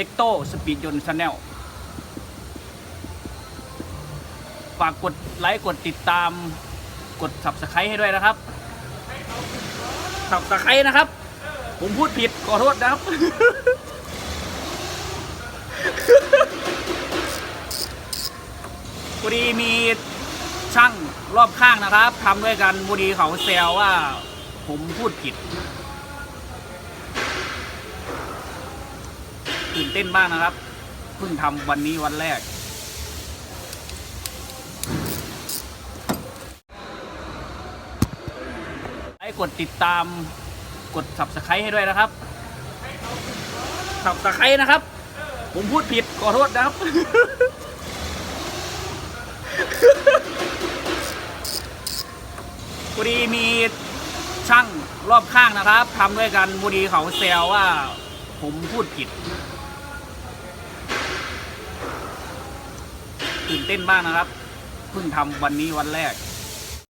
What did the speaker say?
ล็กโตสปีดยนต์ชาแนลฝากกดไลค์กดติดตามกด subscribe ให้ด้วยนะครับ subscribe นะครับ ผมพูดผิดขอโทษนะครับ พอดีมีช่างรอบข้างนะครับทำด้วยกันพอดีเขาแซวว่าผมพูดผิด ตื่นเต้นมากนะครับ เพิ่งทำวันนี้วันแรกให้กดติดตามกด subscribe ให้ด้วยนะครับ subscribe นะครับ ผมพูดผิดขอโทษนะครับ พอดีมีช่างรอบข้างนะครับทำด้วยกันพอดีเขาแซวว่า ผมพูดผิด ตื่นเต้นมากนะครับ เพิ่งทำวันนี้วันแรก